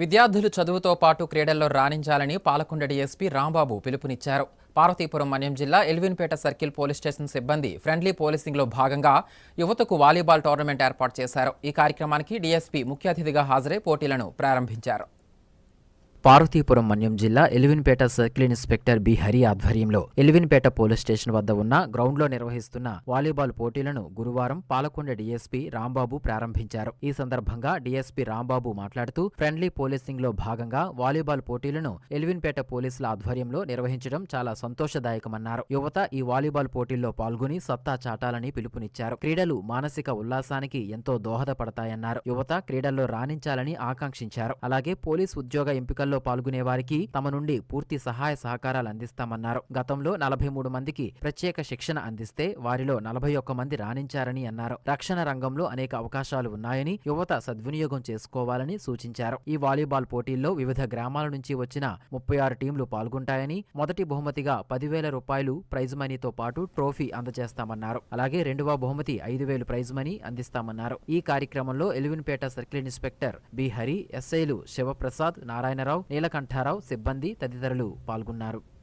విద్యార్థులు చదువుతో పాటు క్రీడల్లో రాణించాలని పాలకొండ డీఎస్పీ రాంబాబు పిలుపునిచ్చారు. పార్వతీపురం మన్యం జిల్లా ఎల్విన్పేట సర్కిల్ పోలీస్ స్టేషన్ సిబ్బంది ఫ్రెండ్లీ పోలీసింగ్లో భాగంగా యువతకు వాలీబాల్ టోర్నమెంట్ ఏర్పాటు చేశారు. ఈ కార్యక్రమానికి డీఎస్పీ ముఖ్య అతిథిగా హాజరై పోటీలను ప్రారంభించారు. పార్వతీపురం మన్యం జిల్లా Elwinpeta circle inspector B Hari ఆధ్వర్యంలో ఎలివిన్పేట పోలీస్ స్టేషన్ వద్ద ఉన్న గ్రౌండ్లో నిర్వహిస్తున్న వాలీబాల్ పోటీలను గురువారం పాలకొండ డీఎస్పీ రాంబాబు ప్రారంభించారు. ఈ సందర్భంగా డీఎస్పీ రాంబాబు మాట్లాడుతూ ఫ్రెండ్లీ పోలీసింగ్లో భాగంగా వాలీబాల్ పోటీలను ఎలివిన్పేట పోలీసుల ఆధ్వర్యంలో నిర్వహించడం చాలా సంతోషదాయకమన్నారు. యువత ఈ వాలీబాల్ పోటీల్లో పాల్గొని సత్తా చాటాలని పిలుపునిచ్చారు. క్రీడలు మానసిక ఉల్లాసానికి ఎంతో దోహదపడతాయన్నారు. యువత క్రీడల్లో రాణించాలని ఆకాంక్షించారు. అలాగే పోలీస్ ఉద్యోగ ఎంపికల్లో పాల్గొనే వారికి తమ నుండి పూర్తి సహాయ సహకారాలు అందిస్తామన్నారు. గతంలో నలభై మూడు మందికి ప్రత్యేక శిక్షణ అందిస్తే వారిలో నలభై ఒక్క మంది రాణించారని అన్నారు. రక్షణ రంగంలో అనేక అవకాశాలు ఉన్నాయని యువత సద్వినియోగం చేసుకోవాలని సూచించారు. ఈ వాలీబాల్ పోటీల్లో వివిధ గ్రామాల నుంచి వచ్చిన ముప్పై ఆరు టీంలు పాల్గొంటాయని మొదటి బహుమతిగా పదివేల రూపాయలు ప్రైజ్ మనీతో పాటు ట్రోఫీ అందజేస్తామన్నారు. అలాగే రెండవ బహుమతి ఐదు వేలు ప్రైజ్ మనీ అందిస్తామన్నారు. ఈ కార్యక్రమంలో Elwinpeta circle inspector B Hari ఎస్ఐలు శివప్రసాద్ నారాయణరావు నీలకంఠారావు సిబ్బంది తదితరులు పాల్గొన్నారు.